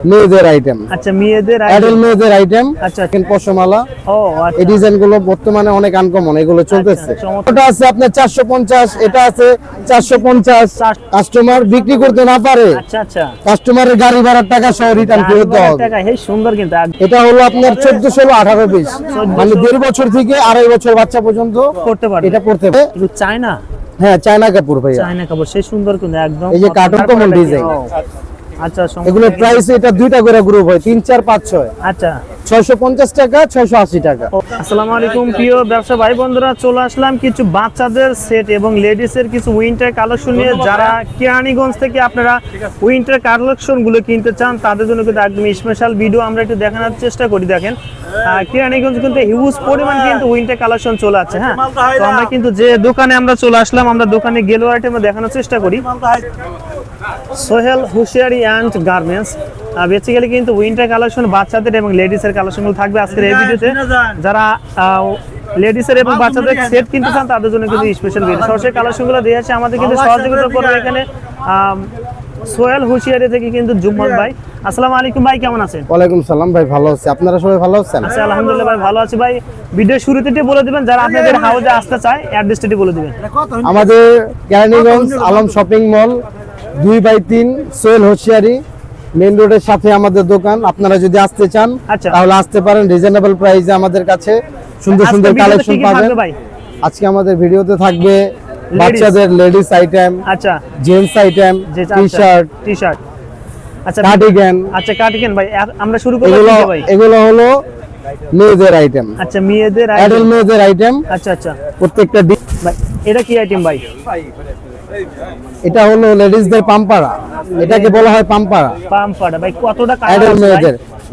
মেয়েদের আইটেম আচ্ছা মেয়েদের অ্যাডাল মেয়েদের আইটেম আচ্ছা দেখেন পশমালা। ও আচ্ছা। এই ডিজাইনগুলো বর্তমানে অনেক আনকমন এগুলো চলতেছে। আচ্ছা, ওটা আছে আপনার চারশো পঞ্চাশ এটা আছে চারশো পঞ্চাশ। চার- কাস্টমার বিক্রি করতে না পারে। আচ্ছা আচ্ছা। কাস্টমারের গাড়ি ভাড়ার টাকা সহ রিটার্ন হবে। টাকা সুন্দর কিন্তু। এটা হলো আপনার চোদ্দ ষোলো আঠারো পিস মানে দেড় বছর থেকে আড়াই বছর বাচ্চা পর্যন্ত করতে পারবে। এটা পড়তে পারে চায়না? হ্যাঁ চায়না কাপড় ভাইয়া। চায়না কাপড় সেই সুন্দর কিন্তু একদম এই যে কার্টুন কমন ডিজাইন। ও, আচ্ছা। এগুলো প্রাইস এটা দুইটা করে গ্রুপ হয় তিন চার পাঁচ ছয়। আচ্ছা। ছয়শো পঞ্চাশ টাকা ছয়শো আশি টাকা। ও, আসসালামু আলাইকুম প্রিয় ব্যবসা ভাই বন্ধুরা চলে আসলাম কিছু বাচ্চাদের সেট এবং লেডিস এর কিছু উইন্টার কালেকশন নিয়ে। যারা কেরানীগঞ্জ থেকে আপনারা উইন্টার কালেকশনগুলো কিনতে চান তাদের জন্য কিন্তু একদম স্পেশাল ভিডিও আমরা একটু দেখানোর চেষ্টা করি দেখেন। কেরানীগঞ্জ কিন্তু হিউজ পরিমাণ কিন্তু উইন্টার কালেকশন চলে আছে হ্যাঁ। তো আমরা কিন্তু যে দোকানে আমরা চলে আসলাম আমরা দোকানে গেলো আইটেম দেখানোর চেষ্টা করি। Sohel hosiery and garments basically কিন্তু উইন্টার কালেকশন বাচ্চাদের এবং লেডিসের কালেকশনগুলো থাকবে আজকের এই ভিডিওতে। যারা লেডিসের এবং বাচ্চাদের সেট কিনতে চান তাদের জন্য কিন্তু স্পেশাল ভিডিও সরাসরি কালেকশনগুলো দিয়েছে আমাদের কিন্তু সহযোগিতা করবে এখানে সোহেল হুশিয়ারি থেকে কিন্তু জুম্মন ভাই। আসসালামু আলাইকুম ভাই কেমন আছেন? ওয়ালাইকুম সালাম ভাই ভালো আছি। আপনারা সবাই ভালো আছেন? আচ্ছা আলহামদুলিল্লাহ ভাই ভালো আছি ভাই। ভিডিও শুরুতে একটু বলে দিবেন যারা আপনাদের হাউজে আসতে চায় অ্যাড্রেসটি বলে দিবেন। আমাদের কেরানীগঞ্জ আলম শপিং মল দুই বাই তিন সোহেল হোশিয়ারি মেন রোডের সাথে আমাদের দোকান। আপনারা যদি আসতে চান আচ্ছা। তাহলে আসতে পারেন। রিজনেবল প্রাইসে আমাদের কাছে সুন্দর সুন্দর কালেকশন পাবেন। আজকে আমাদের ভিডিওতে থাকবে বাচ্চাদের লেডিস আইটেম আচ্ছা। Gents item T shirt T shirt আচ্ছা কার্ডিগান আচ্ছা কাটিকেন ভাই আমরা শুরু করব এগুলো ভাই? এগুলো হলো মেয়েদের আইটেম আচ্ছা মেয়েদের অ্যাডাল item। মেয়েদের আইটেম আচ্ছা আচ্ছা। প্রত্যেকটা ভাই এটা কি আইটেম ভাই? এটা হলো লেডিসদের পাম্পারা এটাকে বলা হয় পাম্পারা পাম্পারা ভাই কতটা টাকা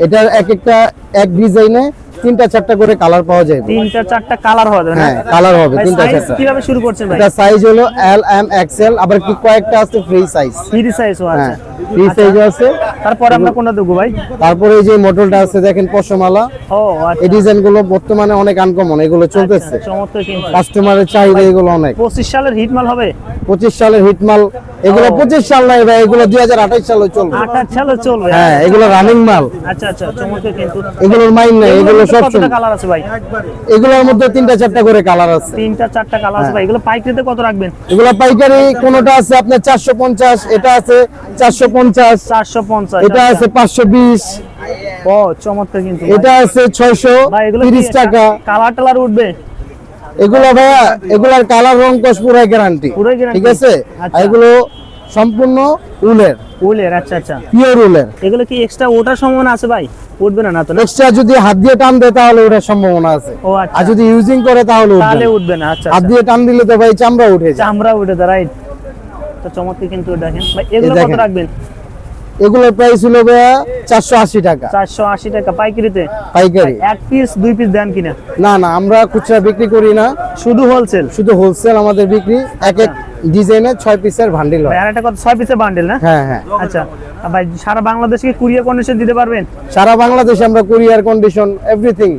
এটা এক একটা এক ডিজাইনে তিনটা চারটা করে কালার পাওয়া যায়। তিনটা চারটা কালার হবে হ্যাঁ কালার হবে তিনটা সাইজ চারটা। কীভাবে শুরু করছেন ভাই? এটা সাইজ হলো এল এম এক্সেল আবার কি কয়েকটা আছে ফ্রি সাইজ ফ্রি সাইজও আছে। হ্যাঁ ফ্রি সাইজও আছে। তারপরে আমরা কোনটা দেবো ভাই? তারপরে এই যে মডেলটা আছে দেখেন পশমালা। ও আচ্ছা। এই ডিজাইনগুলো বর্তমানে অনেক আনকমন এগুলো চলতেছে। আচ্ছা, চমৎকার কিন্তু। কাস্টমারের চাহিদা এগুলো অনেক। পঁচিশ সালের হিট মাল হবে? পঁচিশ সালের হিটমাল এগুলো পঁচিশ সাল নাই ভাই এগুলো দুই হাজার আঠাশ সালে চলবে। আঠাশ সালে চলবে। হ্যাঁ এগুলো রানিং মাল। আচ্ছা আচ্ছা কিন্তু। এগুলোর মাইন নাই এগুলো সব কালার আছে ভাই? এগুলোর মধ্যে তিনটা চারটা করে কালার আছে। তিনটা চারটা কালার আছে ভাই। এগুলো পাইকারিতে কত রাখবেন? এগুলো পাইকারি কোনটা আছে আপনার চারশো পঞ্চাশ এটা আছে চারশো পঞ্চাশ চারশো পঞ্চাশ এটা আছে পাঁচশো বিশ। ও চমৎকার কিন্তু এটা আছে ছয়শো ভাই এগুলো তিরিশ টাকা। কালার টালার উঠবে? এগুলো ভাইয়া এগুলার কালার রং কস পুরাই গ্যারান্টি ঠিক আছে? আচ্ছা। এগুলো সম্পূর্ণ উলের। উলের আচ্ছা আচ্ছা। পিওর উলের। এগুলো কি এক্সট্রা ওঠার সম্ভাবনা আছে ভাই? উঠবে না না তো এক্সট্রা যদি হাত দিয়ে টান দেয় তাহলে ওঠার সম্ভাবনা আছে। ও আচ্ছা। আর যদি ইউজিং করে তাহলে উঠবে তাহলে উঠবে না আচ্ছা হাত আচ্ছা। দিয়ে টান দিলে তো ভাই চামড়া উঠে যায়। চামড়া উঠে যায় রাইট তো চমৎকার কিন্তু দেখেন। ভাই এগুলো কত রাখবেন? এগুলোর প্রাইস হলো ভাইয়া চারশো আশি টাকা। চারশো আশি টাকা পাইকারিতে? পাইকারি। এক পিস দুই পিস দেন কিনা? না না আমরা খুচরা বিক্রি করি না। শুধু হোলসেল শুধু হোলসেল আমাদের বিক্রি। এক এক ডিজাইনে ছয় পিসের ভান্ডিল ভাই হয় আর একটা কথা ছয় পিসের বান্ডেল না হ্যাঁ হ্যাঁ আচ্ছা আর ভাই সারা বাংলাদেশকে কুরিয়ার কন্ডিশন দিতে পারবেন সারা বাংলাদেশে আমরা কুরিয়ার কন্ডিশন এভরিথিং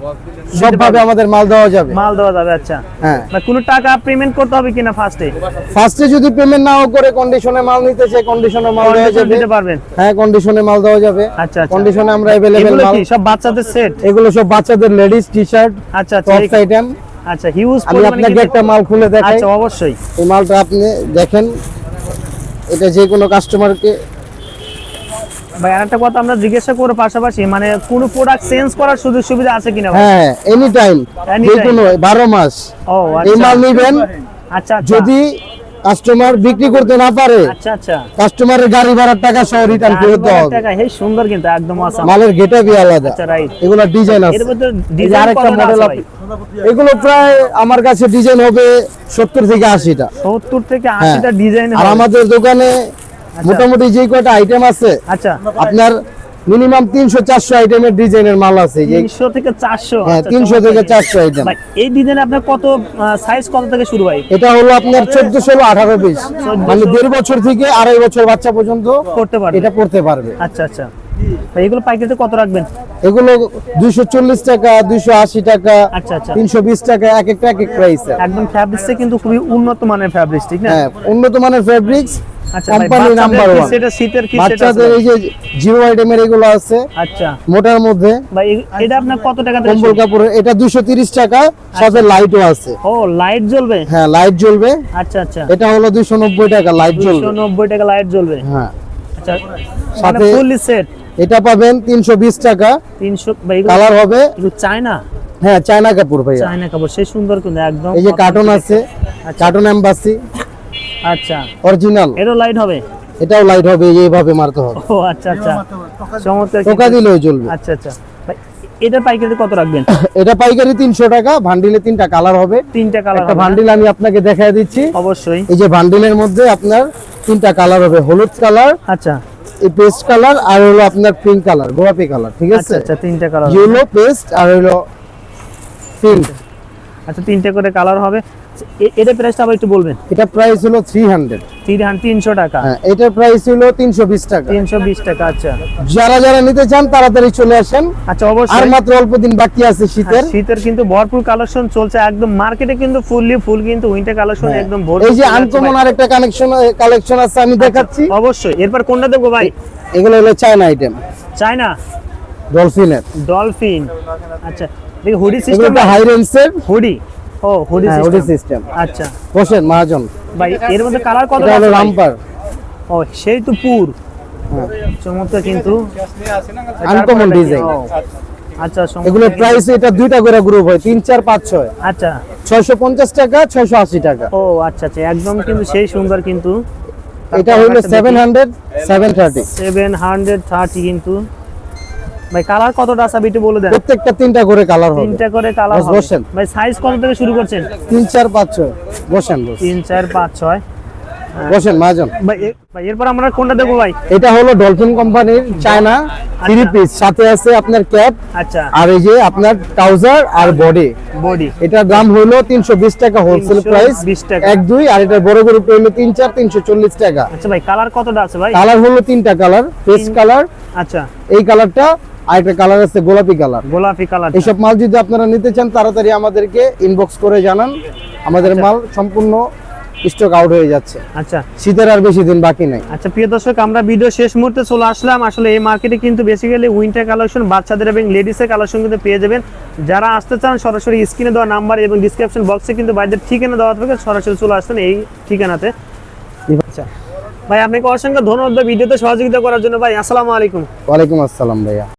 সবভাবে আমাদের মাল দেওয়া যাবে মাল দেওয়া যাবে আচ্ছা হ্যাঁ ভাই কোনো টাকা পেমেন্ট করতে হবে কিনা ফার্স্টে ফার্স্টে যদি পেমেন্ট নাও করে কন্ডিশনে মাল নিতে চাই কন্ডিশনে মাল দেওয়া যাবে দিতে পারবেন হ্যাঁ কন্ডিশনে মাল দেওয়া যাবে আচ্ছা আচ্ছা কন্ডিশনে আমরা अवेलेबल এগুলো মাল কি সব বাচ্চাদের সেট এগুলো সব বাচ্চাদের লেডিস টি শার্ট আচ্ছা আচ্ছা টপস এই- আইটেম আচ্ছা হিউজ আমি আপনাকে একটা মাল খুলে দেখাই। আচ্ছা অবশ্যই। এই মালটা আপনি দেখেন এটা যে কোনো কাস্টমারকে ভাই আরেকটা কথা আমরা জিজ্ঞাসা করার পাশাপাশি মানে কোন প্রোডাক্ট চেঞ্জ করার সুযোগ সুবিধা আছে কিনা ভাই? হ্যাঁ এনি টাইম যে কোনো বারো মাস। ও এই আচ্ছা। মাল নিবেন। আচ্ছা আচ্ছা। যদি কাস্টমার বিক্রি করতে না পারে। আচ্ছা আচ্ছা। কাস্টমারের গাড়ি ভাড়ার টাকা সহ রিটার্ন ফেরত দেওয়া হবে। টাকা হেই সুন্দর কিন্তু একদম আসাম মালের গেটআপই আলাদা। আচ্ছা রাইট এগুলো ডিজাইন আছে। এর মধ্যে ডিজাইন আরেকটা মডেল আছে এগুলো প্রায় আমার কাছে ডিজাইন হবে সত্তর থেকে আশিটা। 70 থেকে হ্যাঁ। 80টা ডিজাইন আর আমাদের দোকানে মোটামুটি যে কয়টা আইটেম আছে আচ্ছা। আপনার মিনিমাম তিনশো চারশো আইটেমের ডিজাইনের মাল আছে। যে 300 থেকে 400 হ্যাঁ আচ্ছা, তিনশো চমৎকার থেকে কিন্তু। চারশো আইটেম এই ডিজাইন আপনার কত সাইজ কত থেকে শুরু হয়? এটা হলো আপনার চোদ্দ ষোলো আঠারো পিস মানে দেড় বছর থেকে আড়াই বছর বাচ্চা পর্যন্ত করতে পারবে। এটা পড়তে পারবে। আচ্ছা আচ্ছা। এইগুলো এগুলো পাইকারিতে কত রাখবেন? এগুলো দুইশো চল্লিশ টাকা দুইশো আশি টাকা আচ্ছা আচ্ছা। তিনশো বিশ টাকা এক একটা এক এক প্রাইস একদম ফ্যাব্রিক্সে কিন্তু খুবই উন্নত মানের ফ্যাব্রিক্স ঠিক না? হ্যাঁ উন্নত মানের ফেব্রিক্স আচ্ছা কোম্পানি নাম্বার ওয়ান সেটা শীতের কি বাচ্চাদের এই যে জিরো আইটেমের এগুলো আছে আচ্ছা। মোটার মধ্যে। ভাই এটা আপনার কত টাকা কম্বল? এটা টাকা সাথে লাইটও আছে। ও লাইট জ্বলবে? হ্যাঁ লাইট জ্বলবে। আচ্ছা আচ্ছা। এটা হলো দুইশো নব্বই টাকা লাইট জ্বলবে। নব্বই টাকা লাইট জ্বলবে। হ্যাঁ। আচ্ছা সাথে- ফুললি সেট এটা পাবেন তিনশো বিশ টাকা। তিনশো ভাই এগুলো কালার হবে। এগুলো চায়না? হ্যাঁ চায়না কাপড় ভাইয়া। চায়না কাপড় সেই সুন্দর কিন্তু একদম এই যে কার্টুন আছে আচ্ছা। কার্টুন এম্বাসি আচ্ছা। অরিজিনাল এরও লাইট হবে? এটাও লাইট হবে এইভাবে মারতে হবে। ও আচ্ছা আচ্ছা। চমৎকার টোকা দিলেও জ্বলবে। আচ্ছা আচ্ছা। ভাই এটার পাইকারি কত রাখবেন? এটা পাইকারি তিনশো টাকা ভান্ডিলে তিনটা কালার হবে। তিনটা কালার একটা ভান্ডিল আমি আপনাকে দেখাই দিচ্ছি। অবশ্যই। এই যে ভান্ডিলের মধ্যে আপনার তিনটা কালার হবে হলুদ কালার আচ্ছা। এই পেস্ট কালার আর হলো আপনার পিঙ্ক কালার গোলাপি কালার ঠিক আচ্ছা আছে? আচ্ছা তিনটা কালার ইয়েলো পেস্ট আর হলো পিঙ্ক আচ্ছা তিনটে করে কালার হবে। এটা প্রাইসটা আবার একটু বলবেন। এটা প্রাইস হলো থ্রি হান্ড্রেড টাকা। হ্যাঁ এটার প্রাইস হলো টাকা। টাকা আচ্ছা। যারা যারা নিতে চান তাড়াতাড়ি চলে আসেন। আচ্ছা আর অবশ্যই মাত্র অল্প দিন বাকি আছে শীতের। শীতের কিন্তু ভরপুর কালেকশন চলছে একদম মার্কেটে কিন্তু ফুললি ফুল কিন্তু উইন্টার কালেকশন হ্যাঁ। একদম ভরপুর এই যে আনকমন আরেকটা কানেকশন কালেকশন আছে আমি দেখাচ্ছি। অবশ্যই। এরপর কোনটা দেবো ভাই? এগুলো হলো চায়না আইটেম চায়না ডলফিনের ডলফিন আচ্ছা দেখি হুডি সিস্টেম হাই রেঞ্জের হুডি ও হুডি হ্যাঁ সিস্টেম সিস্টেম আচ্ছা। বসেন মহাজন। ভাই এর মধ্যে কালার কত আছে রামপার। ও সেই তো পুর। হ্যাঁ। চমৎকার কিন্তু। আনকমন ডিজাইন আচ্ছা এগুলো প্রাইস এটা দুইটা করে গ্রুপ হয় তিন চার পাঁচ ছয়। আচ্ছা। ছয়শো পঞ্চাশ টাকা ছয়শো আশি টাকা। ও আচ্ছা আচ্ছা একদম কিন্তু সেই সুন্দর কিন্তু। এটা হলো seven hundred seven thirty seven hundred thirty কিন্তু। ভাই কালার কতটা আছে? একটু বলে দেন। প্রত্যেকটা তিনটা করে কালার হবে। তিনটা করে কালার হবে। বসেন। ভাই সাইজ কত থেকে শুরু করছেন? তিন চার পাঁচ ছয়। বসেন বস। তিন চার পাঁচ ছয়। বসেন মহাজন। ভাই ভাই এরপর আমরা কোনটা দেবো ভাই? এটা হলো ডলফিন কোম্পানির চায়না থ্রি পিস সাথে আছে আপনার ক্যাপ আচ্ছা। আর এই যে আপনার ট্রাউজার আর বডি বডি এটার দাম হলো তিনশো বিশ টাকা হোলসেল 320 প্রাইস টাকা। এক দুই আর এটা বড় গ্রুপ হলো তিন চার তিনশো চল্লিশ টাকা। আচ্ছা ভাই কালার কতটা আছে ভাই? কালার হলো তিনটা কালার পেস্ট কালার আচ্ছা। এই কালারটা আর একটা কালার আছে গোলাপি কালার গোলাপি কালার এইসব মাল যদি আপনারা নিতে চান তাড়াতাড়ি আমাদেরকে ইনবক্স করে জানান। আমাদের মাল সম্পূর্ণ স্টক আউট হয়ে যাচ্ছে। আচ্ছা। শীতের আর বেশি দিন বাকি নাই। আচ্ছা প্রিয় দর্শক আমরা ভিডিও শেষ মুহূর্তে চলে আসলাম। আসলে এই মার্কেটে কিন্তু বেসিক্যালি উইন্টার কালেকশন বাচ্চাদের এবং লেডিসের কালেকশন কিন্তু পেয়ে যাবেন। যারা আসতে চান সরাসরি স্ক্রিনে দেওয়া নাম্বার এবং ডিসক্রিপশন বক্সে কিন্তু বাইরের ঠিকানা দেওয়া থাকে সরাসরি চলে আসবেন এই ঠিকানাতে। আচ্ছা। ভাই আপনাকে অসংখ্য ধন্যবাদ ভিডিওতে সহযোগিতা করার জন্য। ভাই আসসালামু আলাইকুম। ওয়ালাইকুম আসসালাম ভাইয়া।